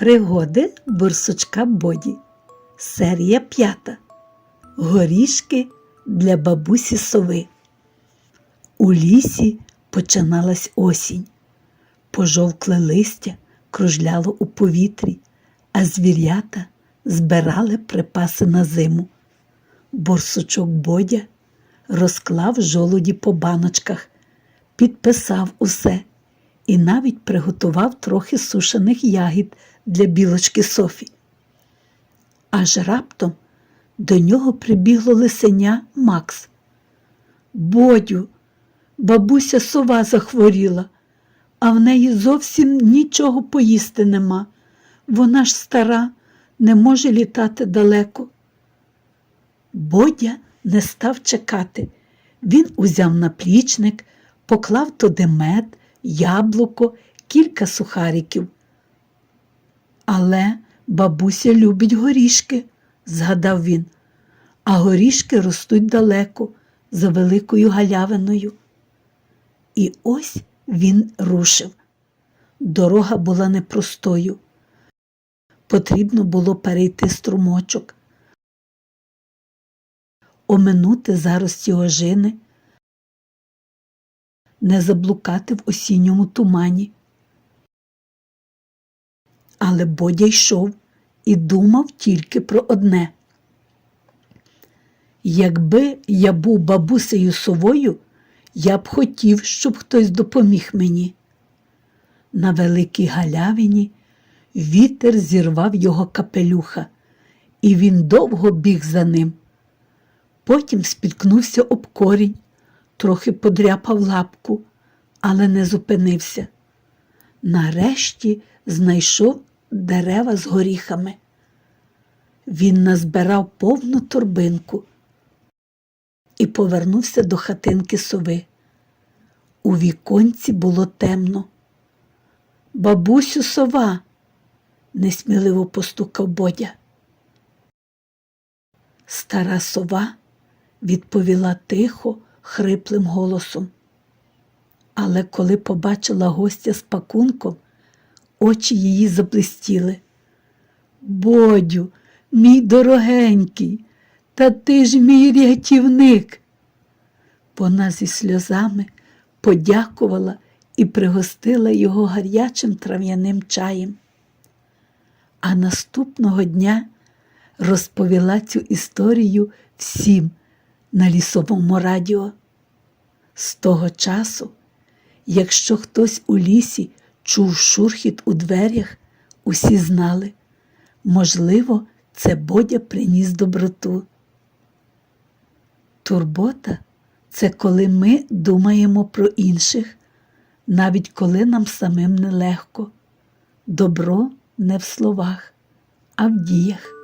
Пригоди бурсучка Боді. Серія п'ята. Горішки для бабусі сови. У лісі починалась осінь. Пожовкле листя кружляло у повітрі, а звірята збирали припаси на зиму. Борсучок Бодя розклав жолуді по баночках, підписав усе і навіть приготував трохи сушених ягід для білочки Софі. Аж раптом до нього прибігло лисеня Макс. Бодю, бабуся сова захворіла, а в неї зовсім нічого поїсти нема. Вона ж стара, не може літати далеко. Бодя не став чекати. Він узяв наплічник, поклав туди мед, яблуко, кілька сухариків. Але бабуся любить горішки, згадав він, а горішки ростуть далеко, за великою галявиною. І ось він рушив. Дорога була непростою. Потрібно було перейти струмочок, оминути зарості ожини, не заблукати в осінньому тумані. Але Бодя йшов і думав тільки про одне. Якби я був бабусею совою, я б хотів, щоб хтось допоміг мені. На великій галявині вітер зірвав його капелюха, і він довго біг за ним. Потім спіткнувся об корінь, трохи подряпав лапку, але не зупинився. Нарешті знайшов дерева з горіхами. Він назбирав повну торбинку і повернувся до хатинки сови. У віконці було темно. Бабусю сова, несміливо постукав Бодя. Стара сова відповіла тихо, хриплим голосом. Але коли побачила гостя з пакунком, очі її заблистіли. Бодю, мій дорогенький, та ти ж мій рятівник. Вона зі сльозами подякувала і пригостила його гарячим трав'яним чаєм. А наступного дня розповіла цю історію всім на лісовому радіо. З того часу, якщо хтось у лісі чув шурхіт у дверях, усі знали, можливо, це Бодя приніс доброту. Турбота це коли ми думаємо про інших, навіть коли нам самим нелегко. Добро не в словах, а в діях.